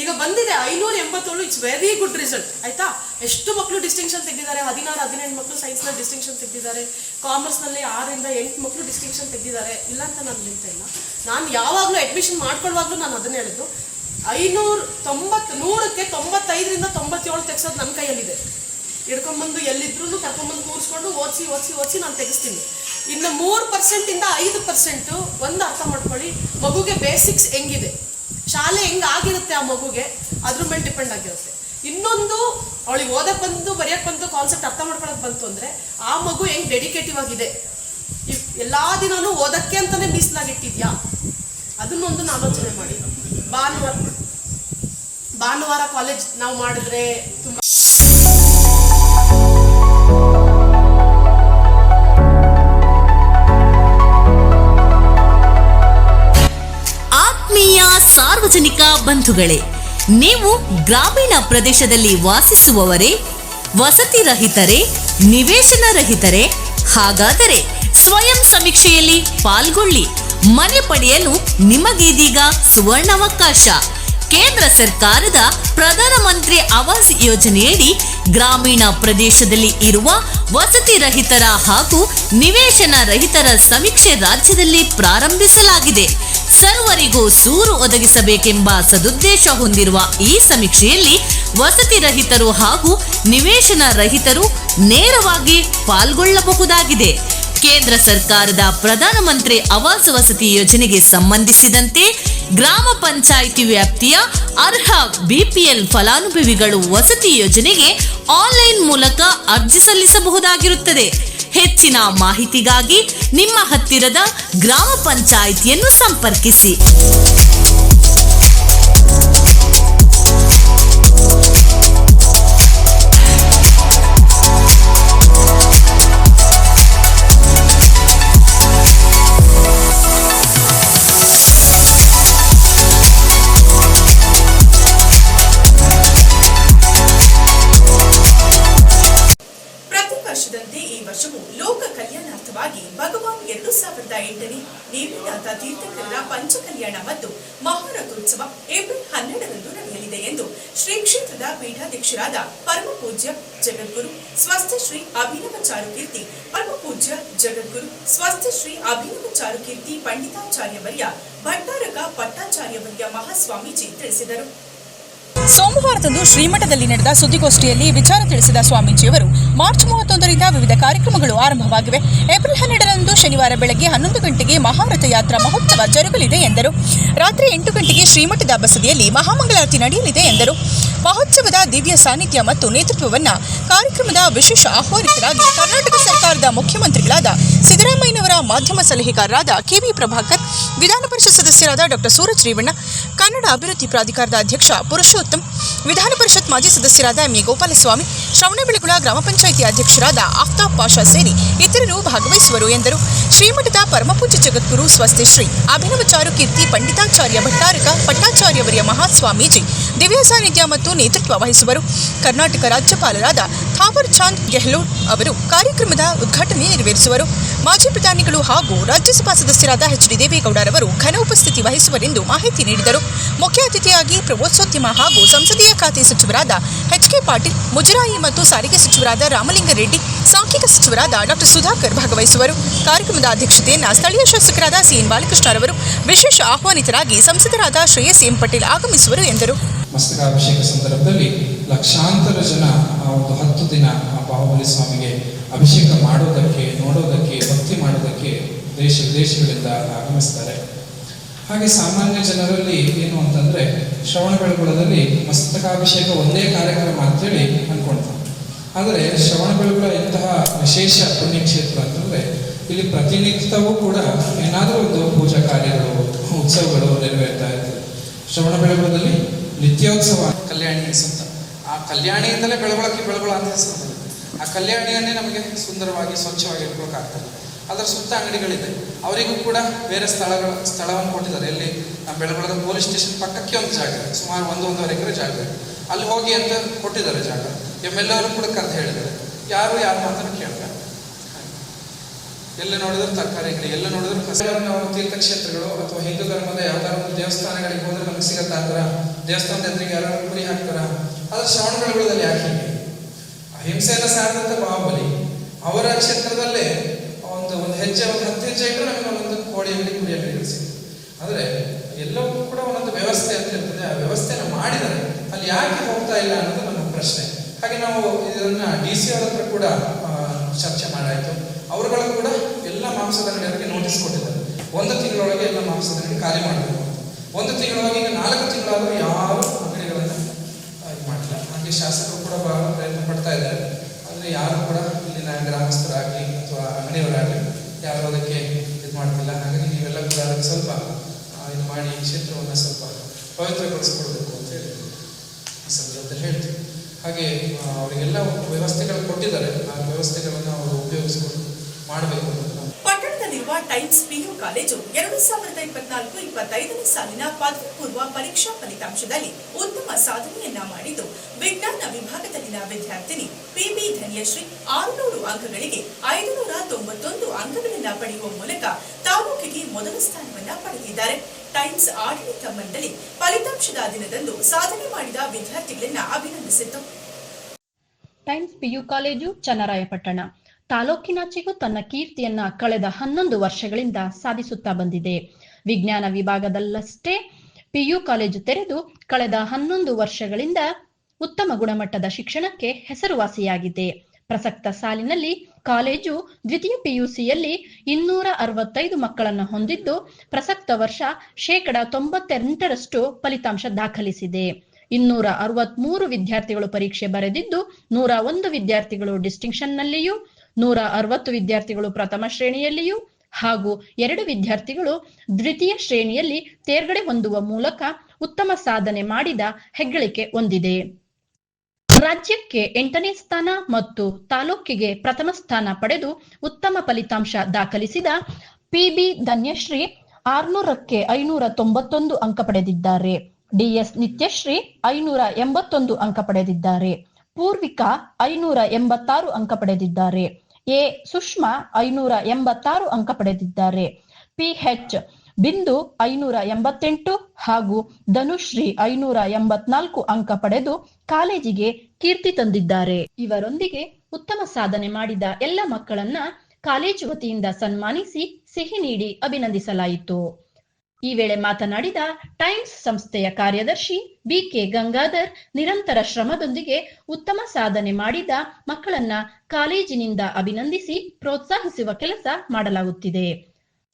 Speaker 8: ಈಗ ಬಂದಿದೆ ಐನೂರ ಎಂಬತ್ತೇಳು ಇಟ್ಸ್ ವೆರಿ ಗುಡ್ ರಿಸಲ್ಟ್ ಆಯ್ತಾ? ಎಷ್ಟು ಮಕ್ಕಳು ಡಿಸ್ಟಿಂಕ್ಷನ್ ತೆಗೆದಿದ್ದಾರೆ? ಹದಿನಾರು, ಹದಿನೆಂಟು ಮಕ್ಕಳು ಸೈನ್ಸ್ನಲ್ಲಿ ಡಿಸ್ಟಿಂಕ್ಷನ್ ತೆಗೆದಿದ್ದಾರೆ. ಕಾಮರ್ಸ್ನಲ್ಲಿ ಆರರಿಂದ ಎಂಟು ಮಕ್ಕಳು ಡಿಸ್ಟಿಂಕ್ಷನ್ ತೆಗೆದಿದ್ದಾರೆ. ಇಲ್ಲ ಅಂತ ನಾನು ಹೇಳ್ತಾ ಇಲ್ಲ. ನಾನು ಯಾವಾಗಲೂ ಅಡ್ಮಿಷನ್ ಮಾಡ್ಕೊಳ್ಳುವಾಗಲೂ ನಾನು ಅದನ್ನೇ ಹೇಳಿದ್ದು ಐನೂರು ತೊಂಬತ್ತು ನೂರಕ್ಕೆ ತೊಂಬತ್ತೈದರಿಂದ ತೊಂಬತ್ತೇಳು ತೆಗ್ಸೋದು ನನ್ನ ಕೈಯಲ್ಲಿದೆ. ಹಿಡ್ಕೊಂಬಂದು ಎಲ್ಲಿದ್ರು ಕರ್ಕೊಂಬಂದು ಕೂರಿಸ್ಕೊಂಡು ಓದಿಸಿ ಓದಿಸಿ ಓದಿಸಿ ನಾನು ತೆಗಿಸ್ತೀನಿ. ಇನ್ನು ಮೂರು ಪರ್ಸೆಂಟಿಂದ ಐದು ಪರ್ಸೆಂಟು ಒಂದು ಅರ್ಥ ಮಾಡ್ಕೊಳ್ಳಿ. ಮಗುಗೆ ಬೇಸಿಕ್ಸ್ ಹೆಂಗಿದೆ? ಶಾಲೆ ಹೆಂಗ್ ಆಗಿರುತ್ತೆ ಆ ಮಗುಗೆ? ಅದ್ರ ಮೇಲೆ ಡಿಪೆಂಡ್ ಆಗಿರುತ್ತೆ. ಇನ್ನೊಂದು ಅವಳಿಗೆ ಓದಕ್ ಬಂದು, ಬರೆಯಕ್ ಬಂತು ಕಾನ್ಸೆಪ್ಟ್ ಅರ್ಥ ಮಾಡ್ಕೊಳಕ್ ಬಂತು ಅಂದ್ರೆ ಆ ಮಗು ಹೆಂಗ್ ಡೆಡಿಕೇಟಿವ್ ಆಗಿದೆ? ಎಲ್ಲಾ ದಿನಾನು ಓದಕ್ಕೆ ಅಂತಾನೆ ಮೀಸಲಾಗಿಟ್ಟಿದ್ಯಾ? ಅದನ್ನೊಂದು ಆಲೋಚನೆ ಮಾಡಿ. ಭಾನುವಾರ ಭಾನುವಾರ ಕಾಲೇಜ್ ನಾವು ಮಾಡಿದ್ರೆ ತುಂಬಾ
Speaker 9: ಆತ್ಮೀಯ ಸಾರ್ವಜನಿಕ ಬಂಧುಗಳೇ, ನೀವು ಗ್ರಾಮೀಣ ಪ್ರದೇಶದಲ್ಲಿ ವಾಸಿಸುವವರೇ, ವಸತಿ ರಹಿತರೇ, ನಿವೇಶನ ರಹಿತರೇ, ಹಾಗಾದರೆ ಸ್ವಯಂ ಸಮೀಕ್ಷೆಯಲ್ಲಿ ಪಾಲ್ಗೊಳ್ಳಿ. ಮನೆ ಪಡೆಯಲು ನಿಮಗೀದೀಗ ಸುವರ್ಣಾವಕಾಶ. ಕೇಂದ್ರ ಸರ್ಕಾರದ ಪ್ರಧಾನಮಂತ್ರಿ ಆವಾಸ್ ಯೋಜನೆಯಡಿ ಗ್ರಾಮೀಣ ಪ್ರದೇಶದಲ್ಲಿ ಇರುವ ವಸತಿ ರಹಿತರ ಹಾಗೂ ನಿವೇಶನ ರಹಿತರ ಸಮೀಕ್ಷೆ ರಾಜ್ಯದಲ್ಲಿ ಪ್ರಾರಂಭಿಸಲಾಗಿದೆ. ಸರ್ವರಿಗೂ ಸೂರು ಒದಗಿಸಬೇಕೆಂಬ ಸದುದ್ದೇಶ ಹೊಂದಿರುವ ಈ ಸಮೀಕ್ಷೆಯಲ್ಲಿ ವಸತಿ ರಹಿತರು ಹಾಗೂ ನಿವೇಶನ ರಹಿತರು ನೇರವಾಗಿ ಪಾಲ್ಗೊಳ್ಳಬಹುದಾಗಿದೆ. ಕೇಂದ್ರ ಸರ್ಕಾರದ ಪ್ರಧಾನಮಂತ್ರಿ ಆವಾಸ್ ವಸತಿ ಯೋಜನೆಗೆ ಸಂಬಂಧಿಸಿದಂತೆ ಗ್ರಾಮ ಪಂಚಾಯಿತಿ ವ್ಯಾಪ್ತಿಯ ಅರ್ಹ ಬಿಪಿಎಲ್ ಫಲಾನುಭವಿಗಳು ವಸತಿ ಯೋಜನೆಗೆ ಆನ್ಲೈನ್ ಮೂಲಕ ಅರ್ಜಿ ಸಲ್ಲಿಸಬಹುದಾಗಿರುತ್ತದೆ. ಹೆಚ್ಚಿನ ಮಾಹಿತಿಗಾಗಿ ನಿಮ್ಮ ಹತ್ತಿರದ ಗ್ರಾಮ ಪಂಚಾಯಿತಿಯನ್ನು ಸಂಪರ್ಕಿಸಿ.
Speaker 1: ವರ್ಷದಂತೆ ಈ ವರ್ಷವು ಲೋಕ ಕಲ್ಯಾಣಾರ್ಥವಾಗಿ ಭಗವಾನ್ ಎರಡು ಸಾವಿರದ ಎಂಟನೇ ನೇಮಿನಾಥ ತೀರ್ಥಕರರ ಪಂಚಕಲ್ಯಾಣ ಮತ್ತು ಮಹಾರಥೋತ್ಸವ ಏಪ್ರಿಲ್ ಹನ್ನೆರಡರಂದು ನಡೆಯಲಿದೆ ಎಂದು ಶ್ರೀ ಕ್ಷೇತ್ರದ ಪೀಠಾಧ್ಯಕ್ಷರಾದ ಪರಮ ಪೂಜ್ಯ ಜಗದ್ಗುರು ಸ್ವಸ್ಥ ಶ್ರೀ ಅಭಿನವ ಚಾರುಕೀರ್ತಿ ಪರಮ ಪೂಜ್ಯ ಜಗದ್ಗುರು ಸ್ವಸ್ಥ ಶ್ರೀ ಅಭಿನವ ಚಾರುಕೀರ್ತಿ ಪಂಡಿತಾಚಾರ್ಯವರ್ಯ ಭಟ್ಟಾರಕ ಪಟ್ಟಾಚಾರ್ಯವರ್ಯ ಮಹಾಸ್ವಾಮೀಜಿ ತಿಳಿಸಿದರು.
Speaker 2: ಸೋಮವಾರದಂದು ಶ್ರೀಮಠದಲ್ಲಿ ನಡೆದ ಸುದ್ದಿಗೋಷ್ಠಿಯಲ್ಲಿ ವಿಚಾರ ತಿಳಿಸಿದ ಸ್ವಾಮೀಜಿಯವರು, ಮಾರ್ಚ್ ಮೂವತ್ತೊಂದರಿಂದ ವಿವಿಧ ಕಾರ್ಯಕ್ರಮಗಳು ಆರಂಭವಾಗಿವೆ. ಏಪ್ರಿಲ್ ಹನ್ನೆರಡರಂದು ಶನಿವಾರ ಬೆಳಗ್ಗೆ ಹನ್ನೊಂದು ಗಂಟೆಗೆ ಮಹಾರಥ ಯಾತ್ರಾ ಮಹೋತ್ಸವ ಜರುಗಲಿದೆ ಎಂದರು. ರಾತ್ರಿ ಎಂಟು ಗಂಟೆಗೆ ಶ್ರೀಮಠದ ಬಸದಿಯಲ್ಲಿ ಮಹಾಮಂಗಳಾರತಿ ನಡೆಯಲಿದೆ ಎಂದರು. ಮಹೋತ್ಸವದ ದಿವ್ಯ ಸಾನ್ನಿಧ್ಯ ಮತ್ತು ನೇತೃತ್ವವನ್ನು ಕಾರ್ಯಕ್ರಮದ ವಿಶೇಷ ಆಹ್ವಾನಿತರಾಗಿ ಕರ್ನಾಟಕ ಸರ್ಕಾರದ ಮುಖ್ಯಮಂತ್ರಿಗಳಾದ ಸಿದ್ದರಾಮಯ್ಯನವರ ಮಾಧ್ಯಮ ಸಲಹೆಗಾರರಾದ ಕೆವಿ ಪ್ರಭಾಕರ್, ವಿಧಾನ ಪರಿಷತ್ ಸದಸ್ಯರಾದ ಡಾಕ್ಟರ್ ಸೂರಜ್ ರೇವಣ್ಣ, ಕನ್ನಡ ಅಭಿವೃದ್ಧಿ ಪ್ರಾಧಿಕಾರದ ಅಧ್ಯಕ್ಷ ಪುರುಷೋತ್ತಮ್ ವಿಧಾನ ಪರಿಷತ್ ಮಾಜಿ ಸದಸ್ಯರಾದ ಎಂಎ ಗೋಪಾಲಸ್ವಾಮಿ ಶ್ರವಣಬೆಳಗುಳ ಗ್ರಾಮ ಪಂಚಾಯಿತಿ ಅಧ್ಯಕ್ಷರಾದ ಆಫ್ತಾಬ್ ಪಾಷಾ ಸೇರಿ ಇತರರು ಭಾಗವಹಿಸುವರು ಎಂದರು. ಶ್ರೀಮಠದ ಪರಮಪೂಜ್ಯ ಜಗದ್ಗುರು ಸ್ವಸ್ತಿ ಶ್ರೀ ಅಭಿನವ ಚಾರುಕೀರ್ತಿ ಪಂಡಿತಾಚಾರ್ಯ ಭಟ್ಟಾರಕ ಪಟ್ಟಾಚಾರ್ಯವರಿಯ ಮಹಾಸ್ವಾಮೀಜಿ ದಿವ್ಯ ಸಾನ್ನಿಧ್ಯ ಮತ್ತು ನೇತೃತ್ವ ವಹಿಸುವರು. ಕರ್ನಾಟಕ ರಾಜ್ಯಪಾಲರಾದ ಥಾವರ್ ಚಾಂದ್ ಗೆಹ್ಲೋಟ್ ಅವರು ಕಾರ್ಯಕ್ರಮದ ಉದ್ಘಾಟನೆ ನೆರವೇರಿಸುವರು. ಮಾಜಿ ಪ್ರಧಾನಿಗಳು ಹಾಗೂ ರಾಜ್ಯಸಭಾ ಸದಸ್ಯರಾದ ಎಚ್ ಡಿ ದೇವೇಗೌಡರವರು ಘನ ಉಪಸ್ಥಿತಿ ವಹಿಸುವರೆಂದು ಮಾಹಿತಿ ನೀಡಿದರು. ಮುಖ್ಯ ಅತಿಥಿಯಾಗಿ ಪ್ರವೋತ್ಸೋದ್ಯಮ ಹಾಗೂ ಸಂಸದೀಯ ಖಾತೆ ಸಚಿವರಾದ ಎಚ್ ಕೆ ಪಾಟೀಲ್, ಮುಜರಾಯಿ ಮತ್ತು ಸಾರಿಗೆ ಸಚಿವರಾದ ರಾಮಲಿಂಗಾರೆಡ್ಡಿ ಸಾಂಖ್ಯಿಕ ಸಚಿವರಾದ ಡಾಕ್ಟರ್ ಸುಧಾಕರ್ ಭಾಗವಹಿಸುವರು. ಕಾರ್ಯಕ್ರಮದ ಅಧ್ಯಕ್ಷತೆಯನ್ನು ಸ್ಥಳೀಯ ಶಾಸಕರಾದ ಸಿಎನ್ ಬಾಲಕೃಷ್ಣರವರು ವಿಶೇಷ ಆಹ್ವಾನಿತರಾಗಿ ಸಂಸದರಾದ ಶ್ರೇಯಸ್ ಎಂ. ಪಟೇಲ್ ಆಗಮಿಸುವರು ಎಂದರು.
Speaker 10: ಮಸ್ತಕಾಭಿಷೇಕ ಸಂದರ್ಭದಲ್ಲಿ ಲಕ್ಷಾಂತರ ಜನ ಆ ಒಂದು ಹತ್ತು ದಿನ ಆ ಬಾಹುಬಲಿ ಸ್ವಾಮಿಗೆ ಅಭಿಷೇಕ ಮಾಡೋದಕ್ಕೆ, ನೋಡೋದಕ್ಕೆ, ಭಕ್ತಿ ಮಾಡೋದಕ್ಕೆ ದೇಶ ವಿದೇಶಗಳಿಂದ ಆಗಮಿಸ್ತಾರೆ. ಹಾಗೆ ಸಾಮಾನ್ಯ ಜನರಲ್ಲಿ ಏನು ಅಂತಂದ್ರೆ ಶ್ರವಣ ಬೆಳಗುಳದಲ್ಲಿ ಮಸ್ತಕಾಭಿಷೇಕ ಒಂದೇ ಕಾರ್ಯಕ್ರಮ ಅಂತೇಳಿ ಅನ್ಕೊಳ್ತಾರೆ. ಆದರೆ ಶ್ರವಣ ಬೆಳಗುಳ ಇಂತಹ ವಿಶೇಷ ಪುಣ್ಯಕ್ಷೇತ್ರ ಅಂತಂದ್ರೆ ಇಲ್ಲಿ ಪ್ರತಿನಿತ್ಯವೂ ಕೂಡ ಏನಾದರೂ ಒಂದು ಪೂಜಾ ಕಾರ್ಯಗಳು, ಉತ್ಸವಗಳು ನೆರವೇರ್ತಾ ಇರ್ತದೆ. ಶ್ರವಣ ಬೆಳಗುಳದಲ್ಲಿ ನಿತ್ಯೋತ್ಸವ ಕಲ್ಯಾಣಿ ಸುತ್ತ ಆ ಕಲ್ಯಾಣಿಯಿಂದಲೇ ಬೆಳಗೊಳಕ್ಕೆ ಬೆಳಗೊಳ ಅಂತ ಹೆಸರು ಆ ಕಲ್ಯಾಣಿಯನ್ನೇ ನಮಗೆ ಸುಂದರವಾಗಿ ಸ್ವಚ್ಛವಾಗಿ ಇಟ್ಕೊಳ್ಳೋಕ್ಕಾಗ್ತದೆ ಅದರ ಸುತ್ತ ಅಂಗಡಿಗಳಿದೆ. ಅವರಿಗೂ ಕೂಡ ಬೇರೆ ಸ್ಥಳಗಳ, ಸ್ಥಳವನ್ನು ಕೊಟ್ಟಿದ್ದಾರೆ. ಎಲ್ಲಿ ನಮ್ಮ ಬೆಳಗೊಳದ ಪೊಲೀಸ್ ಸ್ಟೇಷನ್ ಪಕ್ಕಕ್ಕೆ ಒಂದು ಜಾಗ ಸುಮಾರು ಒಂದು ಒಂದೂವರೆ ಎಕರೆ ಜಾಗ ಅಲ್ಲಿ ಹೋಗಿ ಅಂತ ಕೊಟ್ಟಿದ್ದಾರೆ ಜಾಗ. ಎಂ ಎಲ್ ಅವರು ಕೂಡ ಕರೆದು ಹೇಳಿದ್ದಾರೆ. ಯಾರು ಯಾರು ಮಾತನ್ನು ಕೇಳ್ತಾರೆ ಎಲ್ಲ ನೋಡಿದ್ರು ತರಕಾರಿ ಅಂಗಡಿ, ಎಲ್ಲ ನೋಡಿದ್ರು ನಾವು ತೀರ್ಥಕ್ಷೇತ್ರಗಳು ಅಥವಾ ಹಿಂದೂ ಧರ್ಮದ ಯಾವ್ದಾದ್ರು ಒಂದು ದೇವಸ್ಥಾನಗಳಿಗೆ ಹೋದ್ರೆ ನಮ್ಗೆ ಸಿಗತ್ತಾ ಥರ? ದೇವಸ್ಥಾನದ ಎದುರಿಗೆ ಯಾರು ಕುರಿ ಹಾಕ್ತಾರ? ಆದ್ರೆ ಶ್ರವಣ ಬೆಳಗೊಳದಲ್ಲಿ ಯಾಕೆ ಹಿಂಸೆಯನ್ನು ಸಾರಿದಂತ ಬಾಹುಬಲಿ ಅವರ ಕ್ಷೇತ್ರದಲ್ಲೇ ಒಂದು ಒಂದು ಹೆಜ್ಜೆ, ಒಂದು ಹತ್ತು ಹೆಜ್ಜೆ ಇಟ್ಟರೆ ನಮಗೆ ಒಂದು ಕೋಳಿ ಅಂಗಡಿ ಕುರಿ ಆದರೆ ಎಲ್ಲವೂ ಕೂಡ ಒಂದೊಂದು ವ್ಯವಸ್ಥೆ ಅಂತ ಇರ್ತದೆ. ಆ ವ್ಯವಸ್ಥೆನ ಮಾಡಿದರೆ ಅಲ್ಲಿ ಯಾಕೆ ಹೋಗ್ತಾ ಇಲ್ಲ ಅನ್ನೋದು ನಮ್ಮ ಪ್ರಶ್ನೆ. ಹಾಗೆ ನಾವು ಇದನ್ನ ಡಿ ಸಿ ಅವರ ಹತ್ರ ಕೂಡ ಚರ್ಚೆ ಮಾಡಾಯಿತು. ಅವರುಗಳು ಕೂಡ ಎಲ್ಲ ಮಾಂಸದ ನೋಟಿಸ್ ಕೊಟ್ಟಿದ್ದಾರೆ. ಒಂದು ತಿಂಗಳೊಳಗೆ ಎಲ್ಲ ಮಾಂಸದ ಅಂಗಡಿ ಖಾಲಿ ಮಾಡಬೇಕು. ಒಂದು ತಿಂಗಳೊಳಗೆ ಈಗ ನಾಲ್ಕು ತಿಂಗಳಾದರೂ ಯಾರು ಅಂಗಡಿಗಳನ್ನು ಮಾಡಿಲ್ಲ ಹಾಗೆ ಶಾಸಕರು ಕೂಡ ಬಹಳ ಪ್ರಯತ್ನ ಪಡ್ತಾ ಇದ್ದಾರೆ. ಆದರೆ ಯಾರು ಕೂಡ ಗ್ರಾಮಸ್ಥರಾಗಲಿ ಅಥವಾ ಅಂಗಡಿಯವರಾಗಲಿ ಯಾರು ಅದಕ್ಕೆ ಇದು ಮಾಡ್ತಿಲ್ಲ. ಹಾಗಾಗಿ ನೀವೆಲ್ಲ ಕೂಡ ಸ್ವಲ್ಪ ಇದು ಮಾಡಿ ಕ್ಷೇತ್ರವನ್ನು ಸ್ವಲ್ಪ ಪವಿತ್ರಗೊಳಿಸ್ಕೊಡ್ಬೇಕು ಅಂತ ಹೇಳಿ ಈ ಸಂದರ್ಭದಲ್ಲಿ ಹೇಳ್ತೀವಿ ಹಾಗೆ ಅವರಿಗೆಲ್ಲ ವ್ಯವಸ್ಥೆಗಳು ಕೊಟ್ಟಿದ್ದಾರೆ. ಆ ವ್ಯವಸ್ಥೆಗಳನ್ನು ಅವರು ಉಪಯೋಗಿಸ್ಕೊಂಡು ಮಾಡಬೇಕು
Speaker 1: ಟೈಮ್ಸ್ ಪಿಯು ಕಾಲೇಜು ಎರಡು ಸಾವಿರದ ಇಪ್ಪತ್ನಾಲ್ಕು, ಇಪ್ಪತ್ತೈದನೇ ಸಾಲಿನ ಪದವಿ ಪೂರ್ವ ಪರೀಕ್ಷಾ ಫಲಿತಾಂಶದಲ್ಲಿ ಉತ್ತಮ ಸಾಧನೆಯನ್ನ ಮಾಡಿದ್ದು ವಿಜ್ಞಾನ ವಿಭಾಗದಲ್ಲಿನ ವಿದ್ಯಾರ್ಥಿನಿ ಪಿಬಿ ಧನ್ಯಶ್ರೀ ಆರುನೂರು ಅಂಕಗಳಿಗೆ ಐದುನೂರ ತೊಂಬತ್ತೊಂದು ಅಂಕಗಳನ್ನ ಪಡೆಯುವ ಮೂಲಕ ತಾಲೂಕಿಗೆ ಮೊದಲ ಸ್ಥಾನವನ್ನ ಪಡೆದಿದ್ದಾರೆ. ಟೈಮ್ಸ್ ಆಡಳಿತ ಮಂಡಳಿ ಫಲಿತಾಂಶದ ದಿನದಂದು ಸಾಧನೆ ಮಾಡಿದ ವಿದ್ಯಾರ್ಥಿಗಳನ್ನ ಅಭಿನಂದಿಸಿತು
Speaker 5: ಟೈಮ್ಸ್ ಪಿಯು ಕಾಲೇಜು ಚನ್ನರಾಯಪಟ್ಟಣ. ತಾಲೂಕಿನಾಚೆಗೂ ತನ್ನ ಕೀರ್ತಿಯನ್ನ ಕಳೆದ ಹನ್ನೊಂದು ವರ್ಷಗಳಿಂದ ಸಾಧಿಸುತ್ತಾ ಬಂದಿದೆ. ವಿಜ್ಞಾನ ವಿಭಾಗದಲ್ಲಷ್ಟೇ ಪಿಯು ಕಾಲೇಜು ತೆರೆದು ಕಳೆದ ಹನ್ನೊಂದು ವರ್ಷಗಳಿಂದ ಉತ್ತಮ ಗುಣಮಟ್ಟದ ಶಿಕ್ಷಣಕ್ಕೆ ಹೆಸರುವಾಸಿಯಾಗಿದೆ. ಪ್ರಸಕ್ತ ಸಾಲಿನಲ್ಲಿ ಕಾಲೇಜು ದ್ವಿತೀಯ ಪಿಯುಸಿಯಲ್ಲಿ ಇನ್ನೂರ ಅರವತ್ತೈದು ಮಕ್ಕಳನ್ನು ಹೊಂದಿದ್ದು ಪ್ರಸಕ್ತ ವರ್ಷ ಶೇಕಡ ತೊಂಬತ್ತೆಂಟರಷ್ಟು ಫಲಿತಾಂಶ ದಾಖಲಿಸಿದೆ. ಇನ್ನೂರ ಅರವತ್ಮೂರು ವಿದ್ಯಾರ್ಥಿಗಳು ಪರೀಕ್ಷೆ ಬರೆದಿದ್ದು ನೂರ ಒಂದು ವಿದ್ಯಾರ್ಥಿಗಳು ಡಿಸ್ಟಿಂಕ್ಷನ್ನಲ್ಲಿಯೂ ನೂರ ಅರವತ್ತು ವಿದ್ಯಾರ್ಥಿಗಳು ಪ್ರಥಮ ಶ್ರೇಣಿಯಲ್ಲಿಯೂ ಹಾಗೂ ಎರಡು ವಿದ್ಯಾರ್ಥಿಗಳು ದ್ವಿತೀಯ ಶ್ರೇಣಿಯಲ್ಲಿ ತೇರ್ಗಡೆ ಹೊಂದುವ ಮೂಲಕ ಉತ್ತಮ ಸಾಧನೆ ಮಾಡಿದ ಹೆಗ್ಗಳಿಕೆ ಹೊಂದಿದೆ. ರಾಜ್ಯಕ್ಕೆ ಎಂಟನೇ ಸ್ಥಾನ ಮತ್ತು ತಾಲೂಕಿಗೆ ಪ್ರಥಮ ಸ್ಥಾನ ಪಡೆದು ಉತ್ತಮ ಫಲಿತಾಂಶ ದಾಖಲಿಸಿದ ಪಿಬಿ ಧನ್ಯಶ್ರೀ ಆರ್ನೂರಕ್ಕೆ ಐನೂರ ತೊಂಬತ್ತೊಂದು ಅಂಕ ಪಡೆದಿದ್ದಾರೆ. ಡಿಎಸ್ ನಿತ್ಯಶ್ರೀ ಐನೂರ ಎಂಬತ್ತೊಂದು ಅಂಕ ಪಡೆದಿದ್ದಾರೆ. ಪೂರ್ವಿಕಾ ಐನೂರ ಎಂಬತ್ತಾರು ಅಂಕ ಪಡೆದಿದ್ದಾರೆ. ಎ ಸುಷ್ಮಾ ಐನೂರ ಎಂಬತ್ತಾರು ಅಂಕ ಪಡೆದಿದ್ದಾರೆ. ಪಿಎಚ್ ಬಿಂದು ಐನೂರ ಎಂಬತ್ತೆಂಟು ಹಾಗೂ ಧನುಶ್ರೀ ಐನೂರ ಎಂಬತ್ನಾಲ್ಕು ಅಂಕ ಪಡೆದು ಕಾಲೇಜಿಗೆ ಕೀರ್ತಿ ತಂದಿದ್ದಾರೆ. ಇವರೊಂದಿಗೆ ಉತ್ತಮ ಸಾಧನೆ ಮಾಡಿದ ಎಲ್ಲ ಮಕ್ಕಳನ್ನ ಕಾಲೇಜು ವತಿಯಿಂದ ಸನ್ಮಾನಿಸಿ ಸಿಹಿ ನೀಡಿ ಅಭಿನಂದಿಸಲಾಯಿತು. ಈ ವೇಳೆ ಮಾತನಾಡಿದ ಟೈಮ್ಸ್ ಸಂಸ್ಥೆಯ ಕಾರ್ಯದರ್ಶಿ ಬಿಕೆ ಗಂಗಾಧರ್ ನಿರಂತರ ಶ್ರಮದೊಂದಿಗೆ ಉತ್ತಮ ಸಾಧನೆ ಮಾಡಿದ ಮಕ್ಕಳನ್ನ ಕಾಲೇಜಿನಿಂದ ಅಭಿನಂದಿಸಿ ಪ್ರೋತ್ಸಾಹಿಸುವ ಕೆಲಸ ಮಾಡಲಾಗುತ್ತಿದೆ.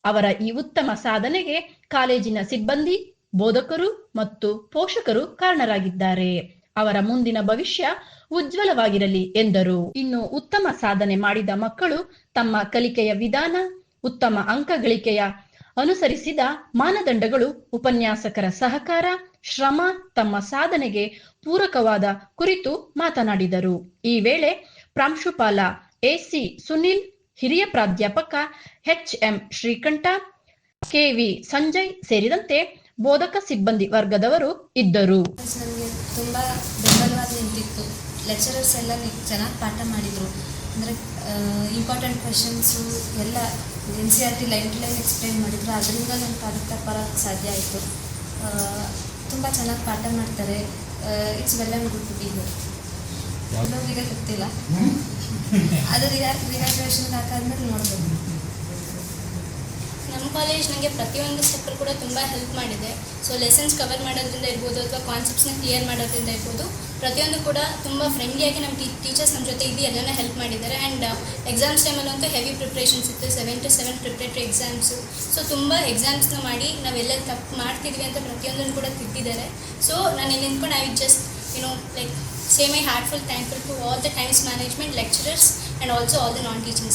Speaker 5: ಅವರ ಈ ಉತ್ತಮ ಸಾಧನೆಗೆ ಕಾಲೇಜಿನ ಸಿಬ್ಬಂದಿ, ಬೋಧಕರು ಮತ್ತು ಪೋಷಕರು ಕಾರಣರಾಗಿದ್ದಾರೆ. ಅವರ ಮುಂದಿನ ಭವಿಷ್ಯ ಉಜ್ವಲವಾಗಿರಲಿ ಎಂದರು. ಇನ್ನು ಉತ್ತಮ ಸಾಧನೆ ಮಾಡಿದ ಮಕ್ಕಳು ತಮ್ಮ ಕಲಿಕೆಯ ವಿಧಾನ, ಉತ್ತಮ ಅಂಕ ಗಳಿಕೆಯ ಅನುಸರಿಸಿದ ಮಾನದಂಡಗಳು ಉಪನ್ಯಾಸಕರ ಸಹಕಾರ, ಶ್ರಮ, ತಮ್ಮ ಸಾಧನೆಗೆ ಪೂರಕವಾದ ಕುರಿತು ಮಾತನಾಡಿದರು. ಈ ವೇಳೆ ಪ್ರಾಂಶುಪಾಲ ಎಸಿ ಸುನಿಲ್, ಹಿರಿಯ ಪ್ರಾಧ್ಯಾಪಕ H M Srikanta KV Sanjay ಸೇರಿದಂತೆ ಬೋಧಕ ಸಿಬ್ಬಂದಿ ವರ್ಗದವರು ಇದ್ದರು.
Speaker 11: ತುಂಬಾ ನಿಂತಿತ್ತು. ಲೆಕ್ಚರರ್ಸ್ ಎಲ್ಲ ಚೆನ್ನಾಗಿ ಪಾಠ ಮಾಡಿದರು. ಅಂದರೆ ಇಂಪಾರ್ಟೆಂಟ್ ಕ್ವೆಶನ್ಸು ಎಲ್ಲ N C R T line to line explain ಮಾಡಿದ್ರು. ಅದರಿಂದ ನನ್ನ ಪಾಠಕ್ಕೆ ಬರೋಕ್ಕೆ ಸಾಧ್ಯ ಆಯಿತು. ತುಂಬ ಚೆನ್ನಾಗಿ ಪಾಠ ಮಾಡ್ತಾರೆ. It's well and good to be ಇನ್ನೊಬ್ರಿಗೆ ಗೊತ್ತಿಲ್ಲ. ಅದು ರಿಯಾಕ್ಟಿವೇಶನ್ ಹಾಕಾದ್ಮೇಲೆ ನೋಡ್ಬೇಕು.
Speaker 12: ನಮ್ಮ ಕಾಲೇಜ್ ನನಗೆ ಪ್ರತಿಯೊಂದು ಸ್ಟೆಪ್ಪಲ್ಲಿ ಕೂಡ ತುಂಬ ಹೆಲ್ಪ್ ಮಾಡಿದೆ. ಸೊ ಲೆಸನ್ಸ್ ಕವರ್ ಮಾಡೋದ್ರಿಂದ ಇರ್ಬೋದು ಅಥವಾ ಕಾನ್ಸೆಪ್ಟ್ಸ್ನ ಕ್ಲಿಯರ್ ಮಾಡೋದ್ರಿಂದ ಇರ್ಬೋದು. ಪ್ರತಿಯೊಂದು ಕೂಡ ತುಂಬ ಫ್ರೆಂಡ್ಲಿಯಾಗಿ ನಮ್ಮ ಟೀಚರ್ಸ್ ನಮ್ಮ ಜೊತೆ ಇದ್ದು ಎಲ್ಲನೂ ಹೆಲ್ಪ್ ಮಾಡಿದ್ದಾರೆ. ಆ್ಯಂಡ್ ಎಕ್ಸಾಮ್ಸ್ ಟೈಮಲ್ಲಂತೂ ಹೆವಿ ಪ್ರಿಪ್ರೇಷನ್ಸ್ ಇತ್ತು. Seven to seven preparatory exams so ತುಂಬ ಎಕ್ಸಾಮ್ಸ್ನ ಮಾಡಿ ನಾವೆಲ್ಲ ತಪ್ಪು ಮಾಡ್ತಿದ್ವಿ ಅಂತ ಪ್ರತಿಯೊಂದನ್ನು ಕೂಡ ತಿದ್ದಿದ್ದಾರೆ. ಸೊ ನಾನು ಇಲ್ಲಿ ನಿಂತ್ಕೊಂಡು I just you know like same I heartful thankful to all the Times management lecturers and also all the non teaching